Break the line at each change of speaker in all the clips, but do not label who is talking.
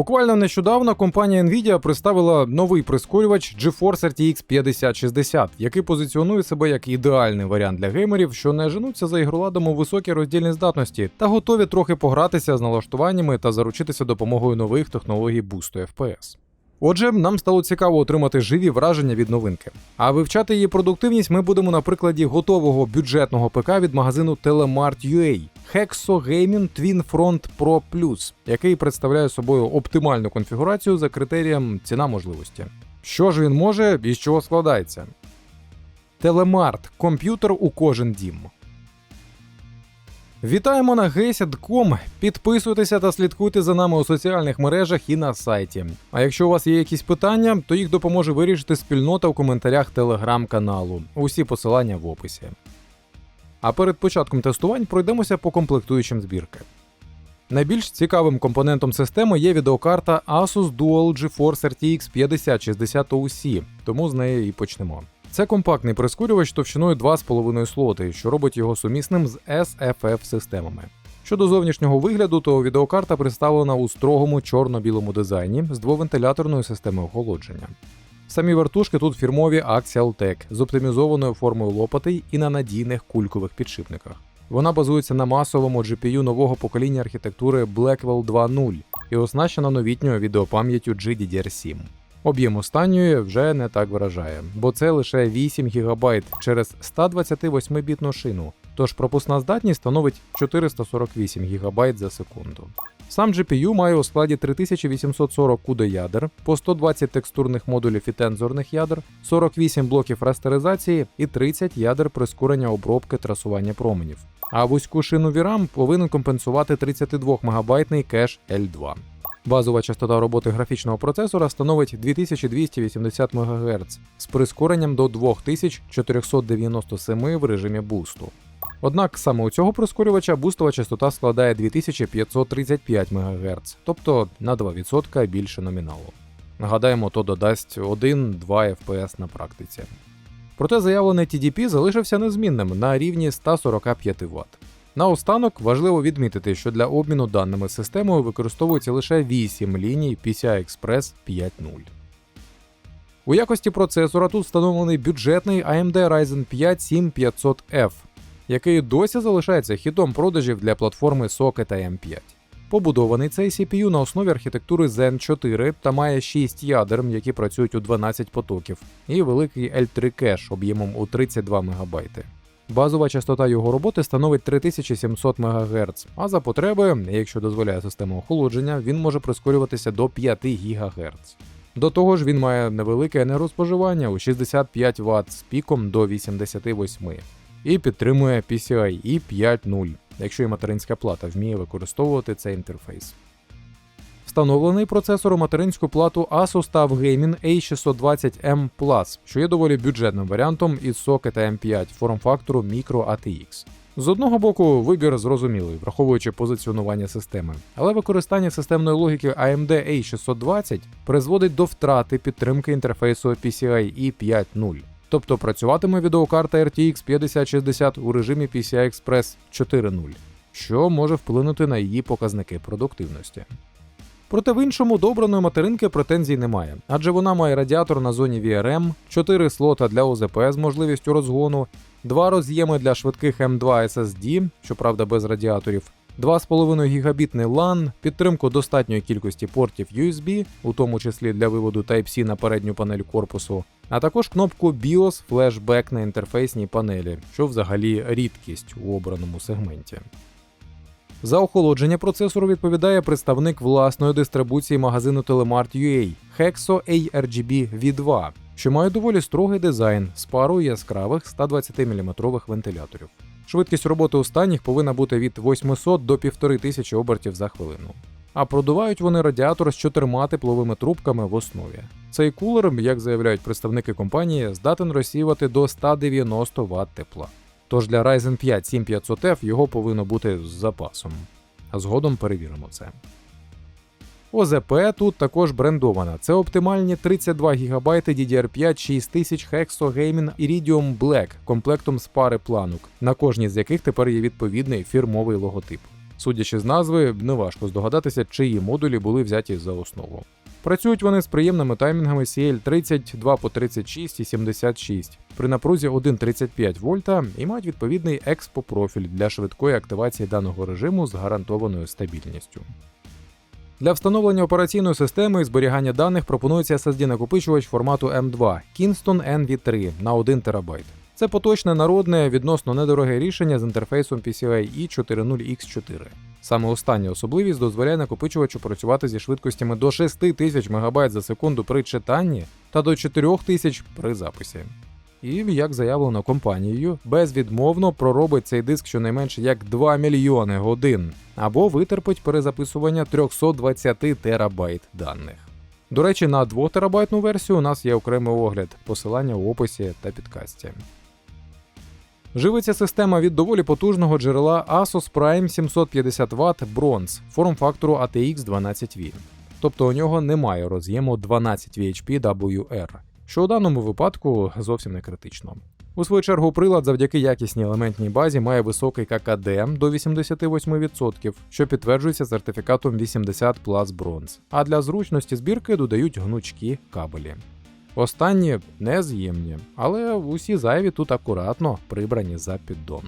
Буквально нещодавно компанія Nvidia представила новий прискорювач GeForce RTX 5060, який позиціонує себе як ідеальний варіант для геймерів, що не женуться за ігроладом у високій роздільній здатності та готові трохи погратися з налаштуваннями та заручитися допомогою нових технологій бусту FPS. Отже, нам стало цікаво отримати живі враження від новинки. А вивчати її продуктивність ми будемо на прикладі готового бюджетного ПК від магазину Telemart.ua Hexo Gaming Twin Front Pro Plus, який представляє собою оптимальну конфігурацію за критерієм ціна можливості. Що ж він може і з чого складається? Телемарт комп'ютер у кожен дім. Вітаємо на GESED.com. Підписуйтеся та слідкуйте за нами у соціальних мережах і на сайті. А якщо у вас є якісь питання, то їх допоможе вирішити спільнота у коментарях телеграм-каналу. Усі посилання в описі. А перед початком тестувань пройдемося по комплектуючим збірки. Найбільш цікавим компонентом системи є відеокарта Asus Dual GeForce RTX 5060 OC, тому з неї і почнемо. Це компактний прискорювач товщиною 2,5 слоти, що робить його сумісним з SFF системами. Щодо зовнішнього вигляду, то відеокарта представлена у строгому чорно-білому дизайні з двовентиляторною системою охолодження. Самі вертушки тут фірмові Axial Tech з оптимізованою формою лопатей і на надійних кулькових підшипниках. Вона базується на масовому GPU нового покоління архітектури Blackwell 2.0 і оснащена новітньою відеопам'яттю GDDR7. Об'єм останньої вже не так вражає, бо це лише 8 ГБ через 128-бітну шину, тож пропускна здатність становить 448 ГБ за секунду. Сам GPU має у складі 3840 CUDA ядер, по 120 текстурних модулів і тензорних ядер, 48 блоків растеризації і 30 ядер прискорення обробки трасування променів. А вузьку шину VRAM повинен компенсувати 32 мегабайтний кеш L2. Базова частота роботи графічного процесора становить 2280 МГц з прискоренням до 2497 в режимі бусту. Однак саме у цього прискорювача бустова частота складає 2535 МГц, тобто на 2% більше номіналу. Нагадаємо, то додасть 1-2 FPS на практиці. Проте заявлений TDP залишився незмінним на рівні 145 Вт. Наостанок важливо відмітити, що для обміну даними системою використовується лише 8 ліній PCI Express 5.0. У якості процесора тут встановлений бюджетний AMD Ryzen 5 7500F, який досі залишається хітом продажів для платформи Socket AM5. Побудований цей CPU на основі архітектури Zen 4 та має 6 ядер, які працюють у 12 потоків, і великий L3 кеш об'ємом у 32 МБ. Базова частота його роботи становить 3700 МГц, а за потреби, якщо дозволяє система охолодження, він може прискорюватися до 5 ГГц. До того ж, він має невелике енергоспоживання у 65 Вт з піком до 88 і підтримує PCIe 5.0, якщо і материнська плата вміє використовувати цей інтерфейс. Встановлений процесор у материнську плату Asus TUF Gaming A620M Plus, що є доволі бюджетним варіантом із Socket M5 форм-фактору Micro ATX. З одного боку, вибір зрозумілий, враховуючи позиціонування системи, але використання системної логіки AMD A620 призводить до втрати підтримки інтерфейсу PCIe 5.0. Тобто працюватиме відеокарта RTX 5060 у режимі PCI Express 4.0, що може вплинути на її показники продуктивності. Проте в іншому до обраної материнки претензій немає, адже вона має радіатор на зоні VRM, 4 слота для ОЗП з можливістю розгону, 2 роз'єми для швидких M2 SSD, щоправда без радіаторів, 2,5 гігабітний LAN, підтримку достатньої кількості портів USB, у тому числі для виводу Type-C на передню панель корпусу, а також кнопку BIOS Flashback на інтерфейсній панелі, що взагалі рідкість у обраному сегменті. За охолодження процесору відповідає представник власної дистрибуції магазину Telemart.ua Hexo ARGB V2, що має доволі строгий дизайн з парою яскравих 120-мм вентиляторів. Швидкість роботи останніх повинна бути від 800 до 1500 обертів за хвилину. А продувають вони радіатор з чотирма тепловими трубками в основі. Цей кулер, як заявляють представники компанії, здатен розсіювати до 190 Вт тепла. Тож для Ryzen 5 7500F його повинно бути з запасом. А згодом перевіримо це. ОЗП тут також брендована. Це оптимальні 32 ГБ DDR5 6000 Hexo Gaming Iridium Black комплектом з пари планок, на кожній з яких тепер є відповідний фірмовий логотип. Судячи з назви, неважко здогадатися, чиї модулі були взяті за основу. Працюють вони з приємними таймінгами CL30 2 по 36 і 76 при напрузі 1,35 вольта і мають відповідний експо-профіль для швидкої активації даного режиму з гарантованою стабільністю. Для встановлення операційної системи і зберігання даних пропонується SSD-накопичувач формату M2 Kingston NV3 на 1 ТБ. Це поточне народне, відносно недороге рішення з інтерфейсом PCIe 4.0X4. Саме остання особливість дозволяє накопичувачу працювати зі швидкостями до 6000 МБ за секунду при читанні та до 4000 при записі. І, як заявлено компанією, безвідмовно проробить цей диск щонайменше як 2 мільйони годин або витерпить перезаписування 320 терабайт даних. До речі, на 2 терабайтну версію у нас є окремий огляд, посилання в описі та підкасті. Живиться система від доволі потужного джерела Asus Prime 750 Вт Bronze форм-фактору ATX 12V. Тобто у нього немає роз'єму 12 VHP WR, що у даному випадку зовсім не критично. У свою чергу прилад завдяки якісній елементній базі має високий ККД до 88%, що підтверджується сертифікатом 80 Plus Bronze, а для зручності збірки додають гнучкі кабелі. Останні нез'ємні, але усі зайві тут акуратно прибрані за піддон.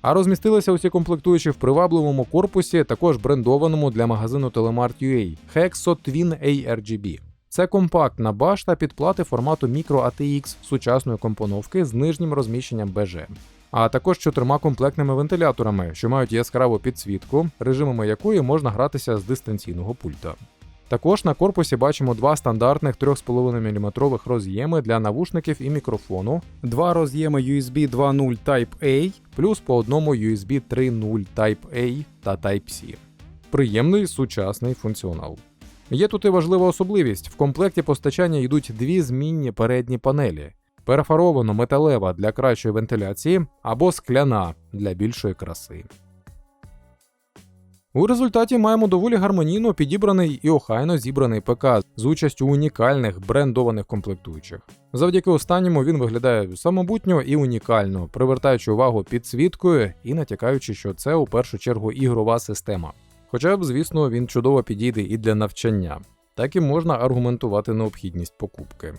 А розмістилися усі комплектуючі в привабливому корпусі, також брендованому для магазину Telemart.ua Hexo Twin ARGB. Це компактна башта під плати формату Micro ATX сучасної компоновки з нижнім розміщенням BG. А також чотирма комплектними вентиляторами, що мають яскраву підсвітку, режимами якої можна гратися з дистанційного пульта. Також на корпусі бачимо два стандартних 3,5 мм роз'єми для навушників і мікрофону, два роз'єми USB 2.0 Type-A, плюс по одному USB 3.0 Type-A та Type-C. Приємний сучасний функціонал. Є тут і важлива особливість: в комплекті постачання йдуть дві змінні передні панелі: перфоровано металева для кращої вентиляції або скляна для більшої краси. У результаті маємо доволі гармонійно підібраний і охайно зібраний ПК з участю унікальних брендованих комплектуючих. Завдяки останньому він виглядає самобутньо і унікально, привертаючи увагу підсвіткою і натякаючи, що це у першу чергу ігрова система. Хоча б, звісно, він чудово підійде і для навчання, так і можна аргументувати необхідність покупки.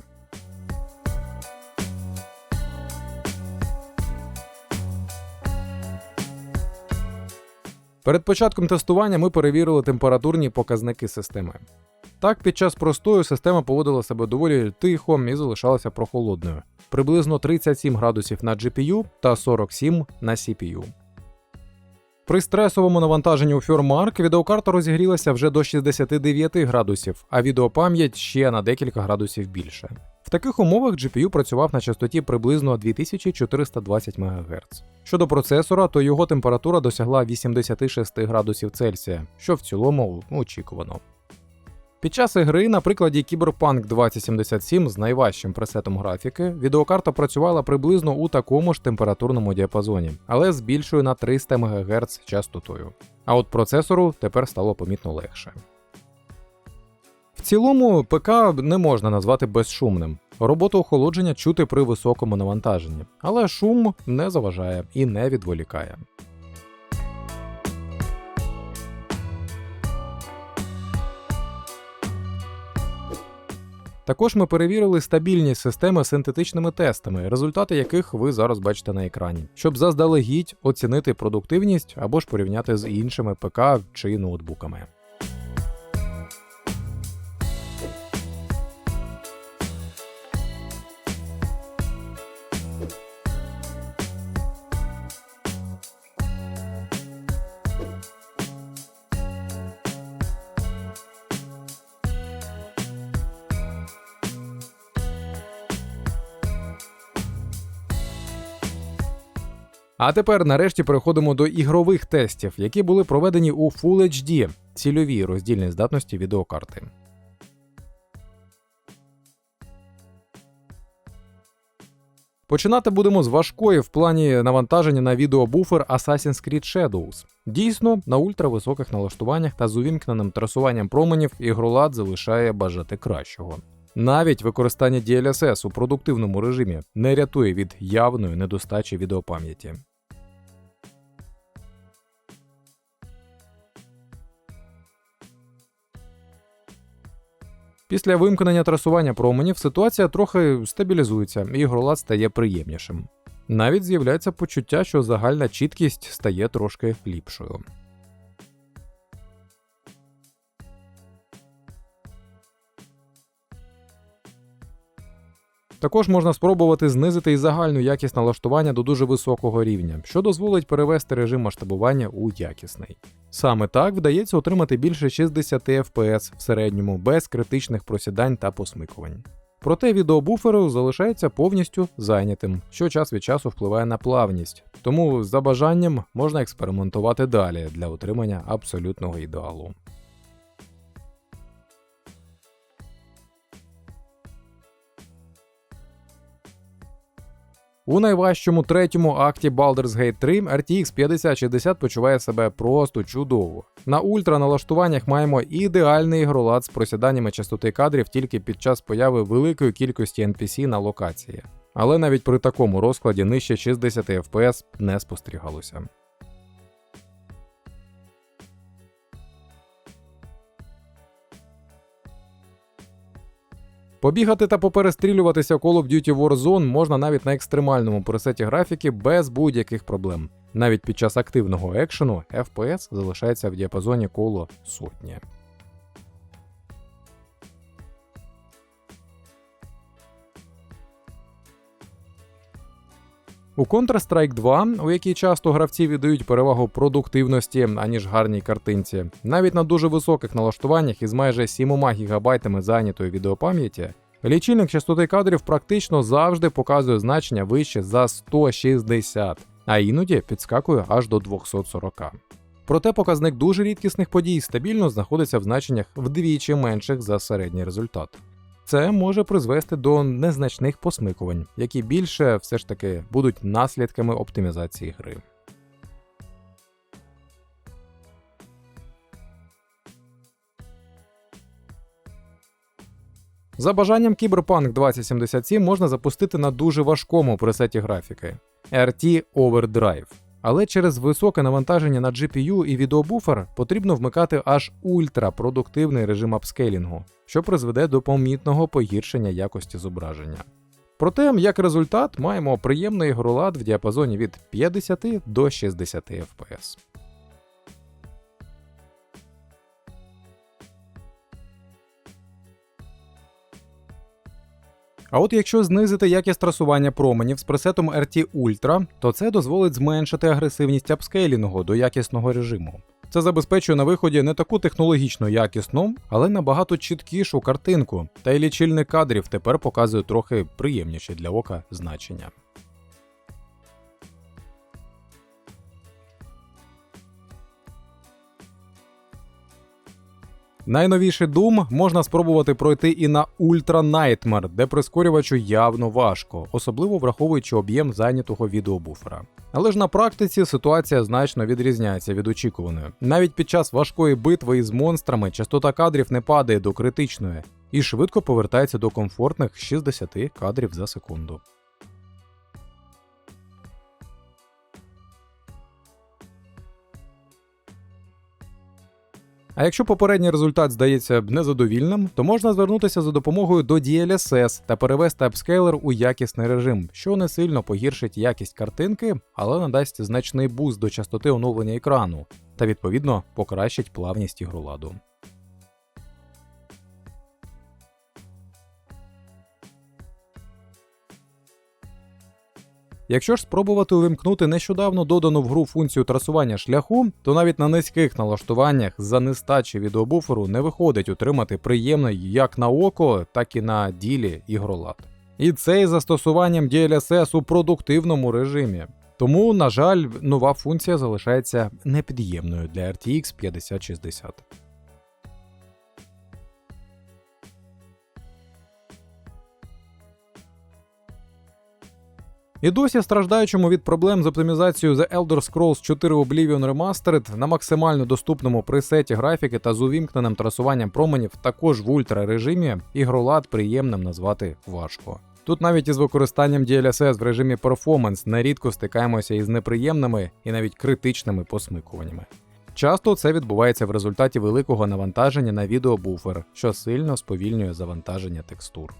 Перед початком тестування ми перевірили температурні показники системи. Так, під час простою система поводила себе доволі тихо і залишалася прохолодною, приблизно 37 градусів на GPU та 47 на CPU. При стресовому навантаженні у Фюрмарк відеокарта розігрілася вже до 69 градусів, а відеопам'ять ще на декілька градусів більше. В таких умовах GPU працював на частоті приблизно 2420 МГц. Щодо процесора, то його температура досягла 86 градусів Цельсія, що в цілому очікувано. Під час ігри на прикладі Cyberpunk 2077 з найважчим пресетом графіки відеокарта працювала приблизно у такому ж температурному діапазоні, але з більшою на 300 МГц частотою. А от процесору тепер стало помітно легше. В цілому ПК не можна назвати безшумним. Роботу охолодження чути при високому навантаженні, але шум не заважає і не відволікає. Також ми перевірили стабільність системи синтетичними тестами, результати яких ви зараз бачите на екрані, щоб заздалегідь оцінити продуктивність або ж порівняти з іншими ПК чи ноутбуками. А тепер нарешті переходимо до ігрових тестів, які були проведені у Full HD, цільовій роздільній здатності відеокарти. Починати будемо з важкої в плані навантаження на відеобуфер Assassin's Creed Shadows. Дійсно, на ультрависоких налаштуваннях та з увімкненим трасуванням променів ігролад залишає бажати кращого. Навіть використання DLSS у продуктивному режимі не рятує від явної недостачі відеопам'яті. Після вимкнення трасування променів ситуація трохи стабілізується, і ігролад стає приємнішим. Навіть з'являється почуття, що загальна чіткість стає трошки ліпшою. Також можна спробувати знизити і загальну якість налаштування до дуже високого рівня, що дозволить перевести режим масштабування у якісний. Саме так вдається отримати більше 60 FPS в середньому без критичних просідань та посмикувань. Проте відеобуфер залишається повністю зайнятим, що час від часу впливає на плавність, тому за бажанням можна експериментувати далі для отримання абсолютного ідеалу. У найважчому третьому акті Baldur's Gate 3 RTX 5060 почуває себе просто чудово. На ультра налаштуваннях маємо ідеальний ігролад з просіданнями частоти кадрів тільки під час появи великої кількості NPC на локації. Але навіть при такому розкладі нижче 60 FPS не спостерігалося. Побігати та поперестрілюватися Call of Duty Warzone можна навіть на екстремальному пресеті графіки без будь-яких проблем. Навіть під час активного екшену FPS залишається в діапазоні коло сотні. У Counter-Strike 2, у якій часто гравці віддають перевагу продуктивності, аніж гарній картинці, навіть на дуже високих налаштуваннях із майже 7 ГБ зайнятої відеопам'яті, лічильник частоти кадрів практично завжди показує значення вище за 160, а іноді підскакує аж до 240. Проте показник дуже рідкісних подій стабільно знаходиться в значеннях вдвічі менших за середній результат. Це може призвести до незначних посмикувань, які більше все ж таки будуть наслідками оптимізації гри. За бажанням Cyberpunk 2077 можна запустити на дуже важкому пресеті графіки RT Overdrive. Але через високе навантаження на GPU і відеобуфер потрібно вмикати аж ультрапродуктивний режим апскейлінгу, що призведе до помітного погіршення якості зображення. Проте, як результат, маємо приємний ігролад в діапазоні від 50 до 60 FPS. А от якщо знизити якість трасування променів з пресетом RT Ultra, то це дозволить зменшити агресивність апскейлінгу до якісного режиму. Це забезпечує на виході не таку технологічно якісну, але набагато чіткішу картинку, та й лічильник кадрів тепер показує трохи приємніші для ока значення. Найновіший Doom можна спробувати пройти і на Ultra Nightmare, де прискорювачу явно важко, особливо враховуючи об'єм зайнятого відеобуфера. Але ж на практиці ситуація значно відрізняється від очікуваної. Навіть під час важкої битви із монстрами частота кадрів не падає до критичної і швидко повертається до комфортних 60 кадрів за секунду. А якщо попередній результат здається незадовільним, то можна звернутися за допомогою до DLSS та перевести апскейлер у якісний режим, що не сильно погіршить якість картинки, але надасть значний буст до частоти оновлення екрану та відповідно покращить плавність ігроладу. Якщо ж спробувати увімкнути нещодавно додану в гру функцію трасування шляху, то навіть на низьких налаштуваннях за нестачі відеобуферу не виходить утримати приємний як на око, так і на ділі ігролад. І це із застосуванням DLSS у продуктивному режимі. Тому, на жаль, нова функція залишається непід'ємною для RTX 5060. І досі страждаючому від проблем з оптимізацією The Elder Scrolls 4 Oblivion Remastered на максимально доступному пресеті графіки та з увімкненим трасуванням променів також в ультра режимі ігролад приємним назвати важко. Тут навіть із використанням DLSS в режимі Performance нерідко стикаємося із неприємними і навіть критичними посмикуваннями. Часто це відбувається в результаті великого навантаження на відеобуфер, що сильно сповільнює завантаження текстур.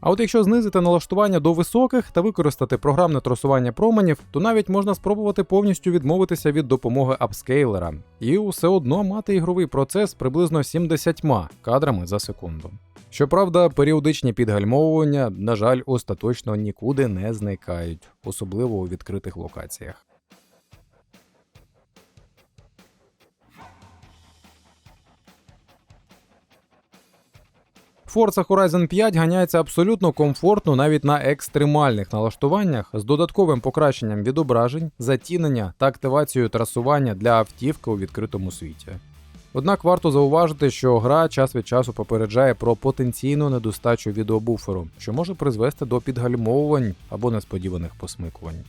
А от якщо знизити налаштування до високих та використати програмне тросування променів, то навіть можна спробувати повністю відмовитися від допомоги апскейлера і все одно мати ігровий процес приблизно 70 кадрами за секунду. Щоправда, періодичні підгальмовування, на жаль, остаточно нікуди не зникають, особливо у відкритих локаціях. Forza Horizon 5 ганяється абсолютно комфортно навіть на екстремальних налаштуваннях з додатковим покращенням відображень, затінення та активацією трасування для автівки у відкритому світі. Однак варто зауважити, що гра час від часу попереджає про потенційну недостачу відеобуферу, що може призвести до підгальмовувань або несподіваних посмикувань.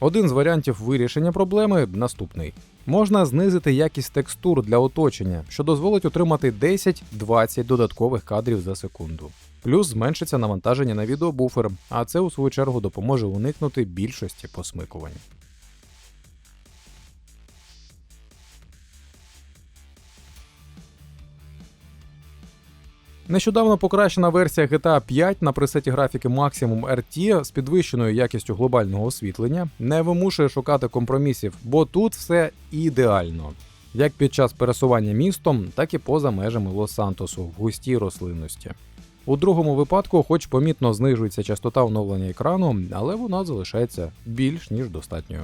Один з варіантів вирішення проблеми наступний. Можна знизити якість текстур для оточення, що дозволить отримати 10-20 додаткових кадрів за секунду. Плюс зменшиться навантаження на відеобуфер, а це у свою чергу допоможе уникнути більшості посмикувань. Нещодавно покращена версія GTA 5 на пресеті графіки Maximum RT з підвищеною якістю глобального освітлення не вимушує шукати компромісів, бо тут все ідеально. Як під час пересування містом, так і поза межами Лос-Сантосу в густій рослинності. У другому випадку, хоч помітно знижується частота оновлення екрану, але вона залишається більш ніж достатньою.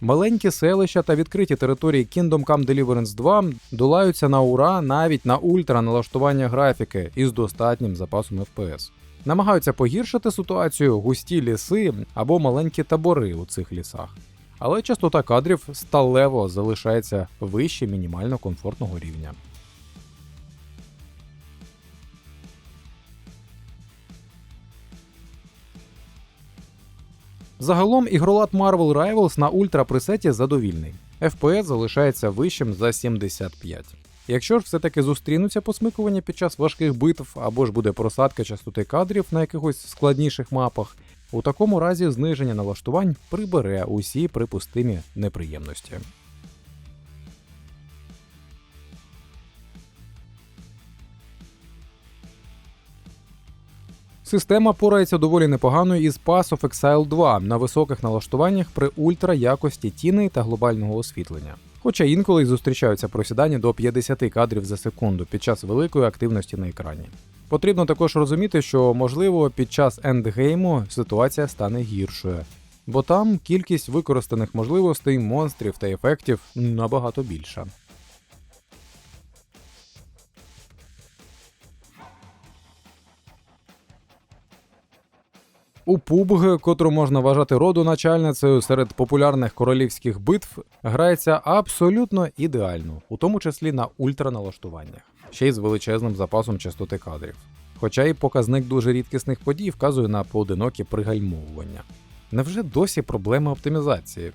Маленькі селища та відкриті території Kingdom Come Deliverance 2 долаються на ура навіть на ультра налаштування графіки із достатнім запасом FPS. Намагаються погіршити ситуацію густі ліси або маленькі табори у цих лісах. Але частота кадрів сталево залишається вище мінімально комфортного рівня. Загалом ігролад Marvel Rivals на ультра пресеті задовільний. FPS залишається вищим за 75. Якщо ж все-таки зустрінуться посмикування під час важких битв або ж буде просадка частоти кадрів на якихось складніших мапах, у такому разі зниження налаштувань прибере усі припустимі неприємності. Система порається доволі непогано із Pass of Exile 2 на високих налаштуваннях при ультра якості тіней та глобального освітлення. Хоча інколи й зустрічаються просідання до 50 кадрів за секунду під час великої активності на екрані. Потрібно також розуміти, що можливо під час ендгейму ситуація стане гіршою, бо там кількість використаних можливостей, монстрів та ефектів набагато більша. У Пубг, котру можна вважати родоначальницею серед популярних королівських битв, грається абсолютно ідеально, у тому числі на ультраналаштуваннях, ще й з величезним запасом частоти кадрів. Хоча і показник дуже рідкісних подій вказує на поодинокі пригальмовування. Невже досі проблема оптимізації?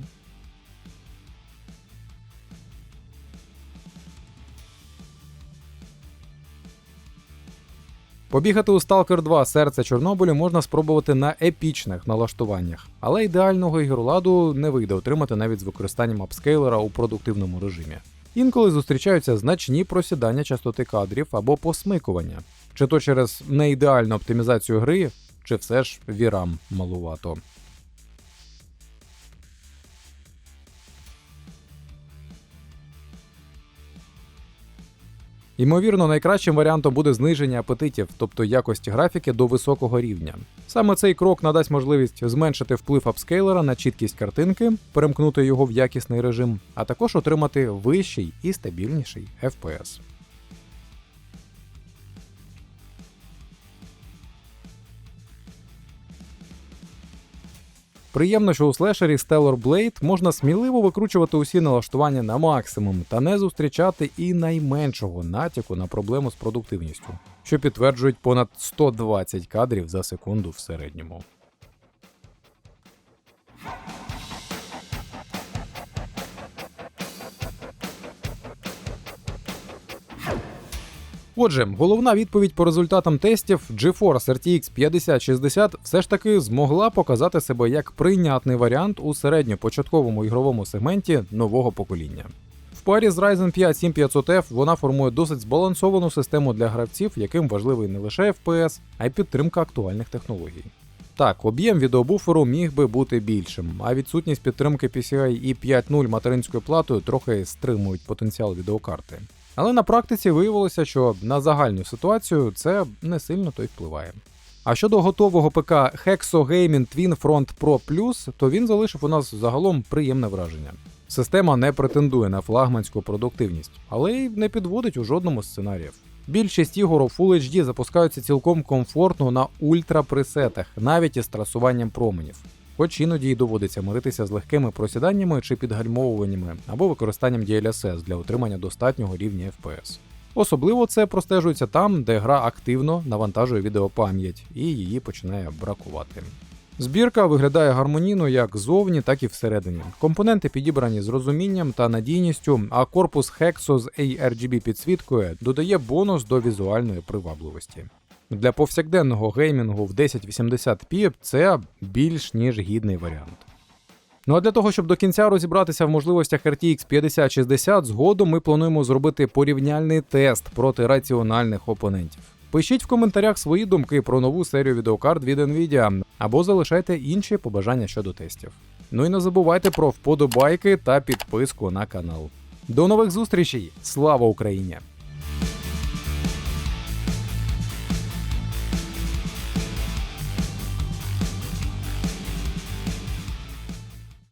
Побігати у Stalker 2 серце Чорнобилю можна спробувати на епічних налаштуваннях, але ідеального ігроладу не вийде отримати навіть з використанням апскейлера у продуктивному режимі. Інколи зустрічаються значні просідання частоти кадрів або посмикування, чи то через неідеальну оптимізацію гри, чи все ж вірам малувато. Ймовірно, найкращим варіантом буде зниження апетитів, тобто якості графіки до високого рівня. Саме цей крок надасть можливість зменшити вплив апскейлера на чіткість картинки, перемкнути його в якісний режим, а також отримати вищий і стабільніший FPS. Приємно, що у слешері Stellar Blade можна сміливо викручувати усі налаштування на максимум та не зустрічати і найменшого натяку на проблему з продуктивністю, що підтверджують понад 120 кадрів за секунду в середньому. Отже, головна відповідь по результатам тестів GeForce RTX 5060 все ж таки змогла показати себе як прийнятний варіант у середньопочатковому ігровому сегменті нового покоління. В парі з Ryzen 5 7500F вона формує досить збалансовану систему для гравців, яким важливий не лише FPS, а й підтримка актуальних технологій. Так, об'єм відеобуферу міг би бути більшим, а відсутність підтримки PCI і 5.0 материнською платою трохи стримують потенціал відеокарти. Але на практиці виявилося, що на загальну ситуацію це не сильно то й впливає. А щодо готового ПК Hexo Gaming Twin Front Pro Plus, то він залишив у нас загалом приємне враження. Система не претендує на флагманську продуктивність, але й не підводить у жодному сценаріїв. Більшість ігор у Full HD запускаються цілком комфортно на ультрапресетах, навіть із трасуванням променів. Хоч іноді й доводиться миритися з легкими просіданнями чи підгальмовуваннями або використанням DLSS для отримання достатнього рівня FPS. Особливо це простежується там, де гра активно навантажує відеопам'ять і її починає бракувати. Збірка виглядає гармонійно як зовні, так і всередині. Компоненти підібрані з розумінням та надійністю, а корпус Hexo з ARGB підсвіткою додає бонус до візуальної привабливості. Для повсякденного геймінгу в 1080p це більш ніж гідний варіант. Ну а для того, щоб до кінця розібратися в можливостях RTX 5060, згодом ми плануємо зробити порівняльний тест проти раціональних опонентів. Пишіть в коментарях свої думки про нову серію відеокарт від Nvidia або залишайте інші побажання щодо тестів. Ну і не забувайте про вподобайки та підписку на канал. До нових зустрічей! Слава Україні!